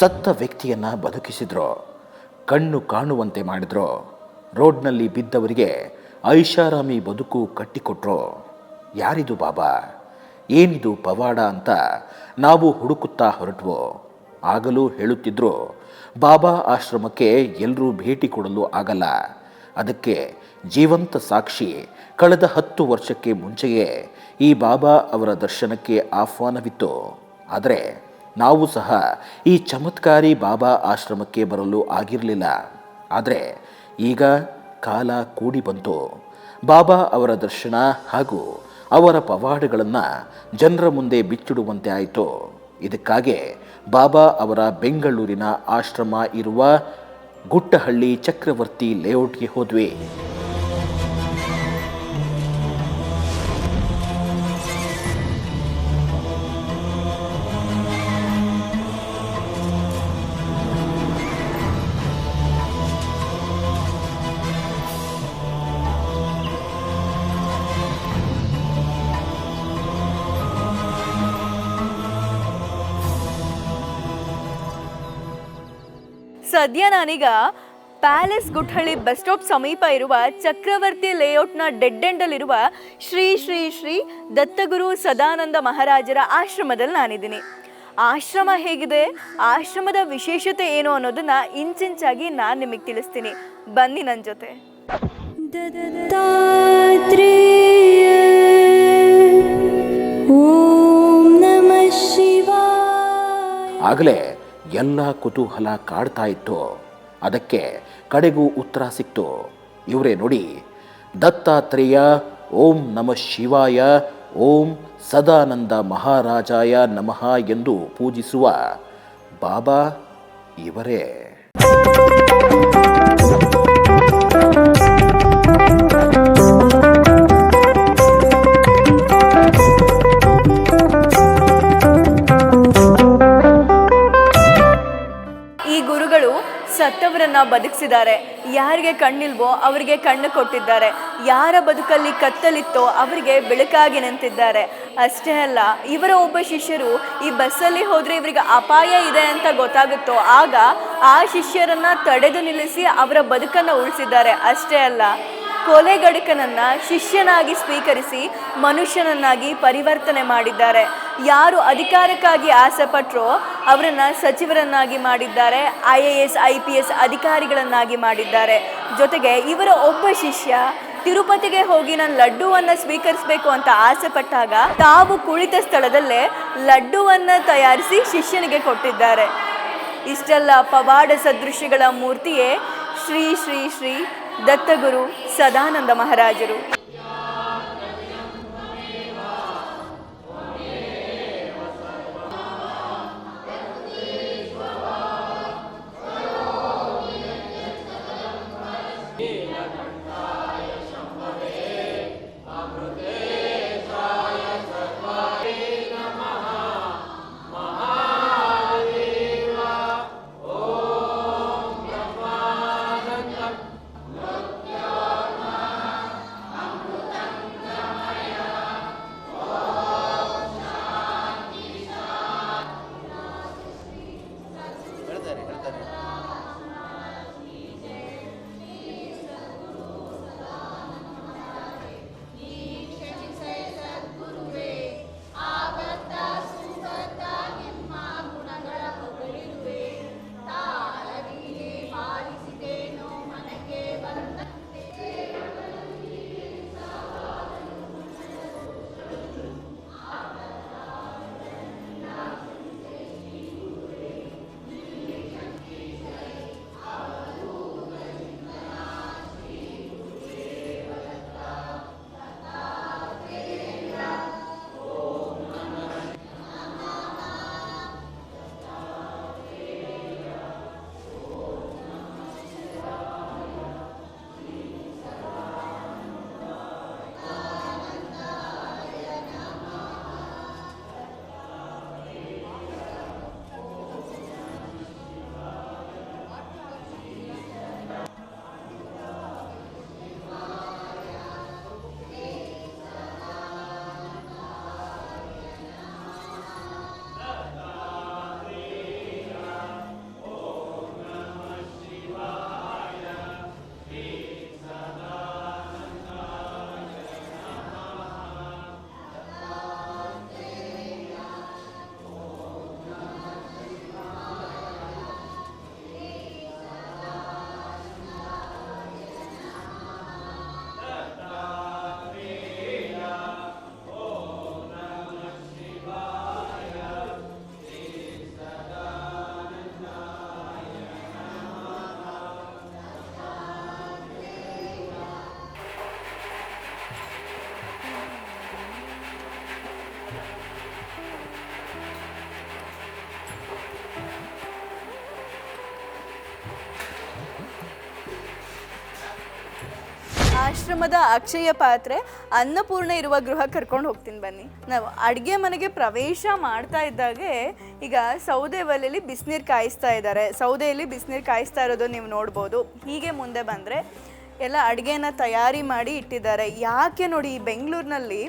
ಸತ್ತ ವ್ಯಕ್ತಿಯನ್ನ ಬದುಕಿಸಿದ್ರು, ಕಣ್ಣು ಕಾಣುವಂತೆ ಮಾಡಿದ್ರು, ರೋಡ್ನಲ್ಲಿ ಬಿದ್ದವರಿಗೆ ಐಷಾರಾಮಿ ಬದುಕು ಕಟ್ಟಿಕೊಟ್ರು, ಯಾರಿದು ಬಾಬಾ? ಏನಿದು ಪವಾಡ ಅಂತ ನಾವು ಹುಡುಕುತ್ತಾ ಹೊರಟವು? ಆಗಲೂ ಹೇಳುತ್ತಿದ್ರು ಬಾಬಾ ಆಶ್ರಮಕ್ಕೆ ಎಲ್ಲರೂ ಭೇಟಿ ಕೊಡಲು ಆಗಲ್ಲ. ಅದಕ್ಕೆ ಜೀವಂತ ಸಾಕ್ಷಿ ಕಳೆದ ಹತ್ತು ವರ್ಷಕ್ಕೆ ಮುಂಚೆಯೇ ಈ ಬಾಬಾ ಅವರ ದರ್ಶನಕ್ಕೆ ಆಹ್ವಾನವಿತ್ತು. ಆದರೆ ನಾವು ಸಹ ಈ ಚಮತ್ಕಾರಿ ಬಾಬಾ ಆಶ್ರಮಕ್ಕೆ ಬರಲು ಆಗಿರಲಿಲ್ಲ. ಆದರೆ ಈಗ ಕಾಲ ಕೂಡಿ ಬಂತು. ಬಾಬಾ ಅವರ ದರ್ಶನ ಹಾಗೂ ಅವರ ಪವಾಡಗಳನ್ನು ಜನರ ಮುಂದೆ ಬಿಚ್ಚಿಡುವಂತೆ ಆಯಿತು. ಇದಕ್ಕಾಗಿ ಬಾಬಾ ಅವರ ಬೆಂಗಳೂರಿನ ಆಶ್ರಮ ಇರುವ ಗುಟ್ಟಹಳ್ಳಿ ಚಕ್ರವರ್ತಿ ಲೇಔಟ್ಗೆ ಹೋದ್ವಿ. ಸದ್ಯ ನಾನೀಗ ಪ್ಯಾಲೇಸ್ ಗುಟ್ಹಳ್ಳಿ ಬಸ್ ಸ್ಟಾಪ್ ಸಮೀಪ ಇರುವ ಚಕ್ರವರ್ತಿ ಲೇಔಟ್ನ ಡೆಡ್ ಎಂಡಲ್ಲಿರುವ ಶ್ರೀ ಶ್ರೀ ಶ್ರೀ ದತ್ತಗುರು ಸದಾನಂದ ಮಹಾರಾಜರ ಆಶ್ರಮದಲ್ಲಿ ನಾನಿದ್ದೀನಿ. ಆಶ್ರಮ ಹೇಗಿದೆ? ಆಶ್ರಮದ ವಿಶೇಷತೆ ಏನು ಅನ್ನೋದನ್ನ ಇಂಚಿಂಚಾಗಿ ನಾನು ನಿಮಗೆ ತಿಳಿಸ್ತೀನಿ. ಬನ್ನಿ ನನ್ನ ಜೊತೆ. ಆಗಲೇ ಎಲ್ಲ ಕುತೂಹಲ ಕಾಡ್ತಾ ಇತ್ತು. ಅದಕ್ಕೆ ಕಡೆಗೂ ಉತ್ತರ ಸಿಕ್ತು. ಇವರೇ ನೋಡಿ, ದತ್ತಾತ್ರೇಯ ಓಂ ನಮ ಶಿವಾಯ, ಓಂ ಸದಾನಂದ ಮಹಾರಾಜಾಯ ನಮಃ ಎಂದು ಪೂಜಿಸುವ ಬಾಬಾ ಇವರೇ. ಗುರುಗಳು ಸತ್ತವರನ್ನ ಬದುಕಿಸಿದ್ದಾರೆ. ಯಾರಿಗೆ ಕಣ್ಣಿಲ್ವೋ ಅವರಿಗೆ ಕಣ್ಣು ಕೊಟ್ಟಿದ್ದಾರೆ. ಯಾರ ಬದುಕಲ್ಲಿ ಕತ್ತಲಿತ್ತೋ ಅವರಿಗೆ ಬೆಳಕಾಗಿ ನಿಂತಿದ್ದಾರೆ. ಅಷ್ಟೇ ಅಲ್ಲ, ಇವರ ಒಬ್ಬ ಶಿಷ್ಯರು ಈ ಬಸ್ಸಲ್ಲಿ ಹೋದ್ರೆ ಇವರಿಗೆ ಅಪಾಯ ಇದೆ ಅಂತ ಗೊತ್ತಾಗುತ್ತೋ, ಆಗ ಆ ಶಿಷ್ಯರನ್ನ ತಡೆದು ನಿಲ್ಲಿಸಿ ಅವರ ಬದುಕನ್ನ ಉಳಿಸಿದ್ದಾರೆ. ಅಷ್ಟೇ ಅಲ್ಲ ಕೊಲೆಗಡುಕನನ್ನ ಶಿಷ್ಯನಾಗಿ ಸ್ವೀಕರಿಸಿ ಮನುಷ್ಯನನ್ನಾಗಿ ಪರಿವರ್ತನೆ ಮಾಡಿದ್ದಾರೆ. ಯಾರು ಅಧಿಕಾರಕ್ಕಾಗಿ ಆಸೆ ಪಟ್ಟರೋ ಅವರನ್ನು ಸಚಿವರನ್ನಾಗಿ ಮಾಡಿದ್ದಾರೆ, I A S, I P S ಅಧಿಕಾರಿಗಳನ್ನಾಗಿ ಮಾಡಿದ್ದಾರೆ. ಜೊತೆಗೆ ಇವರ ಒಬ್ಬ ಶಿಷ್ಯ ತಿರುಪತಿಗೆ ಹೋಗಿ ನಾನು ಲಡ್ಡುವನ್ನು ಸ್ವೀಕರಿಸಬೇಕು ಅಂತ ಆಸೆ ಪಟ್ಟಾಗ ತಾವು ಕುಳಿತ ಸ್ಥಳದಲ್ಲೇ ಲಡ್ಡುವನ್ನು ತಯಾರಿಸಿ ಶಿಷ್ಯನಿಗೆ ಕೊಟ್ಟಿದ್ದಾರೆ. ಇಷ್ಟೆಲ್ಲ ಪವಾಡ ಸದೃಶ್ಯಗಳ ಮೂರ್ತಿಯೇ ಶ್ರೀ ಶ್ರೀ ಶ್ರೀ ದತ್ತಗುರು ಸದಾನಂದ ಮಹಾರಾಜರು. ಆಶ್ರಮದ ಅಕ್ಷಯ ಪಾತ್ರೆ, ಅನ್ನಪೂರ್ಣ ಇರುವ ಗೃಹ ಕರ್ಕೊಂಡು ಹೋಗ್ತೀನಿ ಬನ್ನಿ. ನಾವು ಅಡುಗೆ ಮನೆಗೆ ಪ್ರವೇಶ ಮಾಡ್ತಾ ಇದ್ದಾಗೆ ಈಗ ಸೌದೆ ಒಲೆಯಲ್ಲಿ ಬಿಸಿನೀರು ಕಾಯಿಸ್ತಾ ಇದ್ದಾರೆ. ಸೌದೆಯಲ್ಲಿ ಬಿಸಿನೀರು ಕಾಯಿಸ್ತಾ ಇರೋದು ನೀವು ನೋಡ್ಬೋದು. ಹೀಗೆ ಮುಂದೆ ಬಂದರೆ ಎಲ್ಲ ಅಡುಗೆನ ತಯಾರಿ ಮಾಡಿ ಇಟ್ಟಿದ್ದಾರೆ. ಯಾಕೆ ನೋಡಿ ಈ ಬೆಂಗಳೂರಿನಲ್ಲಿ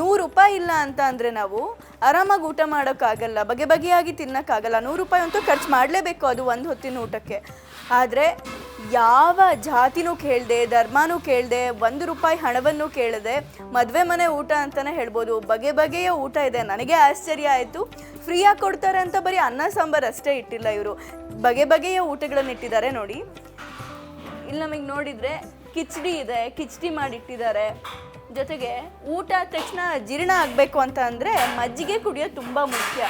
ನೂರು ರೂಪಾಯಿ ಇಲ್ಲ ಅಂತ ಅಂದರೆ ನಾವು ಆರಾಮಾಗಿ ಊಟ ಮಾಡೋಕ್ಕಾಗಲ್ಲ, ಬಗೆ ಬಗೆಯಾಗಿ ತಿನ್ನೋಕ್ಕಾಗಲ್ಲ. ನೂರು ರೂಪಾಯಿ ಅಂತೂ ಖರ್ಚು ಮಾಡಲೇಬೇಕು ಅದು ಒಂದು ಹೊತ್ತಿನ ಊಟಕ್ಕೆ. ಆದರೆ ಯಾವ ಜಾತಿನೂ ಕೇಳದೆ, ಧರ್ಮನೂ ಕೇಳದೆ, ಒಂದು ರೂಪಾಯಿ ಹಣವನ್ನು ಕೇಳದೆ ಮದುವೆ ಮನೆ ಊಟ ಅಂತಲೇ ಹೇಳ್ಬೋದು. ಬಗೆ ಬಗೆಯ ಊಟ ಇದೆ. ನನಗೆ ಆಶ್ಚರ್ಯ ಆಯಿತು. ಫ್ರೀಯಾಗಿ ಕೊಡ್ತಾರೆ ಅಂತ ಬರೀ ಅನ್ನ, ಸಾಂಬಾರು ಅಷ್ಟೇ ಇಟ್ಟಿಲ್ಲ ಇವರು. ಬಗೆ ಬಗೆಯ ಊಟಗಳನ್ನು ಇಟ್ಟಿದ್ದಾರೆ ನೋಡಿ. ಇಲ್ಲಿ ನಮಗೆ ನೋಡಿದರೆ ಕಿಚಡಿ ಇದೆ. ಕಿಚಡಿ ಮಾಡಿಟ್ಟಿದ್ದಾರೆ. ಜೊತೆಗೆ ಊಟ ತಕ್ಷಣ ಜೀರ್ಣ ಆಗಬೇಕು ಅಂತ ಅಂದರೆ ಮಜ್ಜಿಗೆ ಕುಡಿಯೋದು ತುಂಬ ಮುಖ್ಯ.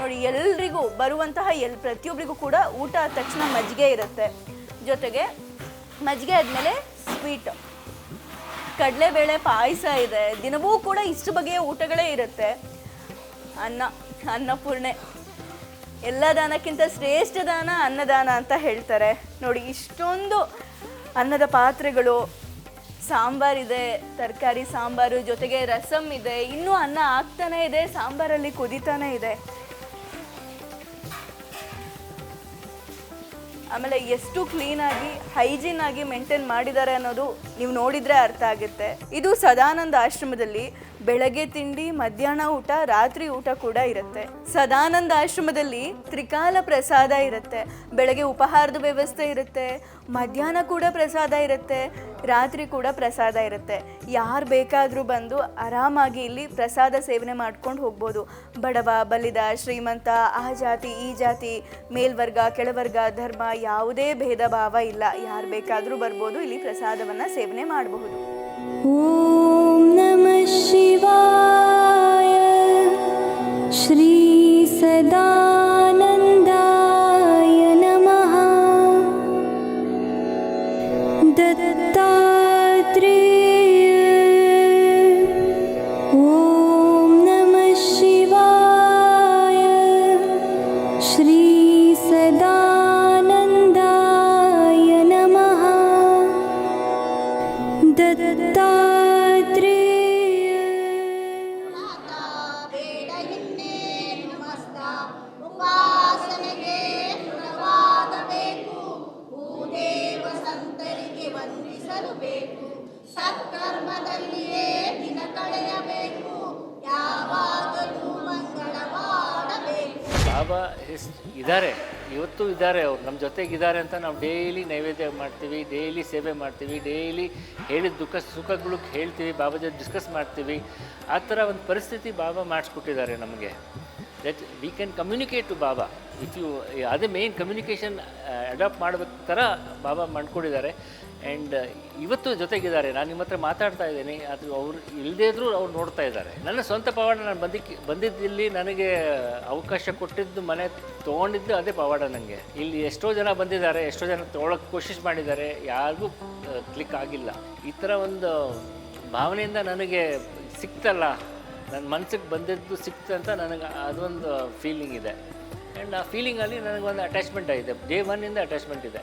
ನೋಡಿ, ಎಲ್ರಿಗೂ ಬರುವಂತಹ ಎಲ್ ಪ್ರತಿಯೊಬ್ಬರಿಗೂ ಕೂಡ ಊಟ ತಕ್ಷಣ ಮಜ್ಜಿಗೆ ಇರುತ್ತೆ. ಜೊತೆಗೆ ಮಜ್ಜಿಗೆ ಆದಮೇಲೆ ಸ್ವೀಟ್ ಕಡಲೆಬೇಳೆ ಪಾಯಸ ಇದೆ. ದಿನವೂ ಕೂಡ ಇಷ್ಟು ಬಗೆಯ ಊಟಗಳೇ ಇರುತ್ತೆ. ಅನ್ನ, ಅನ್ನಪೂರ್ಣೆ. ಎಲ್ಲ ದಾನಕ್ಕಿಂತ ಶ್ರೇಷ್ಠ ದಾನ ಅನ್ನದಾನ ಅಂತ ಹೇಳ್ತಾರೆ. ನೋಡಿ, ಇಷ್ಟೊಂದು ಅನ್ನದ ಪಾತ್ರೆಗಳು. ಸಾಂಬಾರಿದೆ ತರಕಾರಿ, ಸಾಂಬಾರು, ಜೊತೆಗೆ ರಸಮ್ ಇದೆ. ಇನ್ನೂ ಅನ್ನ ಆಗ್ತಾನೆ ಇದೆ, ಸಾಂಬಾರಲ್ಲಿ ಕುದಿತಾನೆ ಇದೆ. ಆಮೇಲೆ ಎಷ್ಟು ಕ್ಲೀನಾಗಿ ಹೈಜೀನ್ ಆಗಿ ಮೇಂಟೈನ್ ಮಾಡಿದ್ದಾರೆ ಅನ್ನೋದು ನೀವು ನೋಡಿದ್ರೆ ಅರ್ಥ ಆಗುತ್ತೆ. ಇದು ಸದಾನಂದ ಆಶ್ರಮದಲ್ಲಿ ಬೆಳಗ್ಗೆ ತಿಂಡಿ, ಮಧ್ಯಾಹ್ನ ಊಟ, ರಾತ್ರಿ ಊಟ ಕೂಡ ಇರುತ್ತೆ. ಸದಾನಂದ ಆಶ್ರಮದಲ್ಲಿ ತ್ರಿಕಾಲ ಪ್ರಸಾದ ಇರುತ್ತೆ. ಬೆಳಗ್ಗೆ ಉಪಹಾರದ ವ್ಯವಸ್ಥೆ ಇರುತ್ತೆ. ಮಧ್ಯಾಹ್ನ ಕೂಡ ಪ್ರಸಾದ ಇರುತ್ತೆ. ರಾತ್ರಿ ಕೂಡ ಪ್ರಸಾದ ಇರುತ್ತೆ. ಯಾರು ಬೇಕಾದರೂ ಬಂದು ಆರಾಮಾಗಿ ಇಲ್ಲಿ ಪ್ರಸಾದ ಸೇವನೆ ಮಾಡ್ಕೊಂಡು ಹೋಗ್ಬೋದು. ಬಡವ, ಬಲಿದ, ಶ್ರೀಮಂತ, ಆ ಜಾತಿ, ಈ ಜಾತಿ, ಮೇಲ್ವರ್ಗ, ಕೆಳವರ್ಗ, ಧರ್ಮ ಯಾವುದೇ ಭೇದ ಭಾವ ಇಲ್ಲ. ಯಾರು ಬೇಕಾದರೂ ಬರ್ಬೋದು, ಇಲ್ಲಿ ಪ್ರಸಾದವನ್ನು ಸೇವನೆ ಮಾಡಬಹುದು. शिवाय श्रीसदानन्दाय नमः। ಬಾಬಾ ಎಸ್ ಇದ್ದಾರೆ ಇವತ್ತು ಇದ್ದಾರೆ ಅವ್ರು ನಮ್ಮ ಜೊತೆಗಿದ್ದಾರೆ ಅಂತ ನಾವು ಡೈಲಿ ನೈವೇದ್ಯ ಮಾಡ್ತೀವಿ, ಡೈಲಿ ಸೇವೆ ಮಾಡ್ತೀವಿ, ಡೈಲಿ ಹೇಳಿದ ದುಃಖ ಸುಖಗಳು ಹೇಳ್ತೀವಿ, ಬಾಬಾ ಜೊತೆ ಡಿಸ್ಕಸ್ ಮಾಡ್ತೀವಿ. ಆ ಥರ ಒಂದು ಪರಿಸ್ಥಿತಿ ಬಾಬಾ ಮಾಡಿಸ್ಕೊಟ್ಟಿದ್ದಾರೆ ನಮಗೆ. That we can communicate to Baba. If you ಅದೇ ಮೇನ್ ಕಮ್ಯುನಿಕೇಷನ್ ಅಡಾಪ್ಟ್ ಮಾಡಬೇಕು ಥರ ಬಾಬಾ ಮಾಡ್ಕೊಂಡಿದ್ದಾರೆ ಆ್ಯಂಡ್ ಇವತ್ತು ಜೊತೆಗಿದ್ದಾರೆ. ನಾನು ನಿಮ್ಮ ಹತ್ರ ಮಾತಾಡ್ತಾ ಇದ್ದೀನಿ. ಅದು ಅವರು ಇಲ್ಲದೇ ಇದ್ರೂ ಅವ್ರು ನೋಡ್ತಾ ಇದ್ದಾರೆ. ನನ್ನ ಸ್ವಂತ ಪವಾಡ ನಾನು ಬಂದಿಕ್ಕೆ, ಬಂದಿದ್ದಿಲ್ಲಿ ನನಗೆ ಅವಕಾಶ ಕೊಟ್ಟಿದ್ದು, ಮನೆ ತೊಗೊಂಡಿದ್ದು ಅದೇ ಪವಾಡ ನನಗೆ ಇಲ್ಲಿ ಎಷ್ಟೋ ಜನ ಬಂದಿದ್ದಾರೆ, ಎಷ್ಟೋ ಜನ ತೊಗೊಳಕ್ಕೆ ಕೋಶಿಶ್ ಮಾಡಿದ್ದಾರೆ. ಯಾರಿಗೂ ಕ್ಲಿಕ್ ಆಗಿಲ್ಲ. ಈ ಥರ ಒಂದು ಭಾವನೆಯಿಂದ ನನಗೆ ಸಿಕ್ತಲ್ಲ. ನನ್ನ ಮನಸ್ಸಿಗೆ ಬಂದಿದ್ದು ಸಿಕ್ತು ಅಂತ ನನಗೆ ಅದೊಂದು ಫೀಲಿಂಗ್ ಇದೆ. ಆ್ಯಂಡ್ ಆ ಫೀಲಿಂಗಲ್ಲಿ ನನಗೊಂದು ಅಟ್ಯಾಚ್ಮೆಂಟ್ ಆಗಿದೆ ಡೇ ಒನ್ನಿಂದ ಅಟ್ಯಾಚ್ಮೆಂಟ್ ಇದೆ.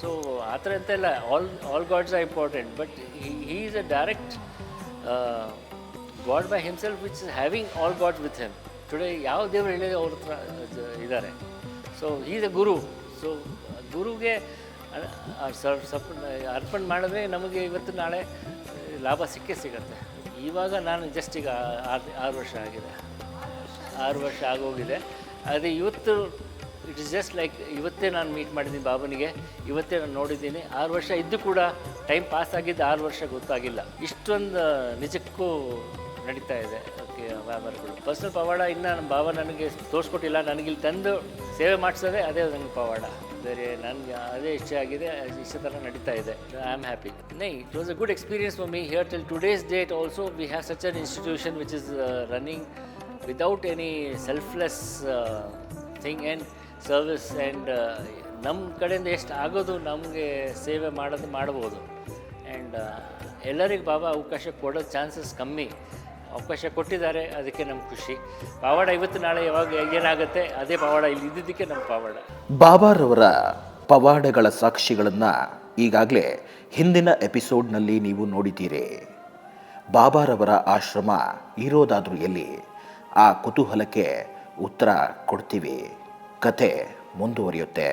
ಸೊ ಆ ಥರ ಅಂತ ಇಲ್ಲ all all gods are important but he is a direct god by himself which is having all gods with him today ಯಾವ ದೇವರು ಹೇಳಿದ್ರೆ ಅವ್ರ ಹತ್ರ ಇದ್ದಾರೆ. So is a guru so ಗುರುಗೆ ಸಪ್, ಅರ್ಪಣೆ ಮಾಡಿದ್ರೆ ನಮಗೆ ಇವತ್ತು ನಾಳೆ ಲಾಭ ಸಿಕ್ಕೇ ಸಿಗತ್ತೆ. ಇವಾಗ ನಾನು ಜಸ್ಟ್ ಈಗ ಆರು ಆರು ವರ್ಷ ಆಗಿದೆ. ಆರು ವರ್ಷ ಆಗೋಗಿದೆ. ಅದೇ ಇವತ್ತು ಇಟ್ ಇಸ್ ಜಸ್ಟ್ ಲೈಕ್ ಇವತ್ತೇ ನಾನು ಮೀಟ್ ಮಾಡಿದ್ದೀನಿ ಬಾಬನಿಗೆ. ಇವತ್ತೇ ನಾನು ನೋಡಿದ್ದೀನಿ. ಆರು ವರ್ಷ ಇದ್ದು ಕೂಡ ಟೈಮ್ ಪಾಸ್ ಆಗಿದ್ದು ಆರು ವರ್ಷ ಗೊತ್ತಾಗಿಲ್ಲ. ಇಷ್ಟೊಂದು ನಿಜಕ್ಕೂ ನಡೀತಾ ಇದೆ. ಓಕೆ ವ್ಯಾಪಾರಗಳು. ಪರ್ಸನಲ್ ಪವಾಡ ಇನ್ನು ನಮ್ಮ ಬಾಬಾ ನನಗೆ ತೋರಿಸ್ಕೊಟ್ಟಿಲ್ಲ. ನನಗಿಲ್ಲಿ ತಂದು ಸೇವೆ ಮಾಡಿಸೋದೇ ಅದೇ ನನಗೆ ಪವಾಡ. ಬೇರೆ ನನಗೆ ಅದೇ ಇಷ್ಟ ಆಗಿದೆ ಇಷ್ಟ ಥರ ನಡೀತಾ ಇದೆ. ಐ ಆಮ್ ಹ್ಯಾಪಿ ನೈ it was a good experience for me here till today's date also we have such an institution which is running without any selfless thing and service and ನಮ್ಮ ಕಡೆಯಿಂದ ಎಷ್ಟು ಆಗೋದು ನಮಗೆ ಸೇವೆ ಮಾಡೋದು ಮಾಡ್ಬೋದು. ಆ್ಯಂಡ್ ಎಲ್ಲರಿಗೂ ಬಾಬಾ ಅವಕಾಶ ಕೊಡೋ ಚಾನ್ಸಸ್ ಕಮ್ಮಿ. ಅವಕಾಶ ಕೊಟ್ಟಿದ್ದಾರೆ, ಅದಕ್ಕೆ ನಮ್ಗೆ ಖುಷಿ. ಪಾವಾಡ ಇವತ್ತು ನಾಳೆ ಯಾವಾಗ ಏನಾಗುತ್ತೆ, ಅದೇ ಪಾವಾಡ ಇಲ್ಲಿ ಇದ್ದಿದ್ದಕ್ಕೆ ನಮ್ಮ ಪಾವಾಡ. ಬಾಬಾರವರ ಪವಾಡಗಳ ಸಾಕ್ಷಿಗಳನ್ನು ಈಗಾಗಲೇ ಹಿಂದಿನ ಎಪಿಸೋಡ್ನಲ್ಲಿ ನೀವು ನೋಡಿದ್ದೀರಿ. ಬಾಬಾರವರ ಆಶ್ರಮ ಇರೋದಾದ್ರೂ ಎಲ್ಲಿ, ಆ ಕುತೂಹಲಕ್ಕೆ ಉತ್ತರ ಕೊಡ್ತೀವಿ. ಕತೆ ಮುಂದುವರಿಯುತ್ತೆ.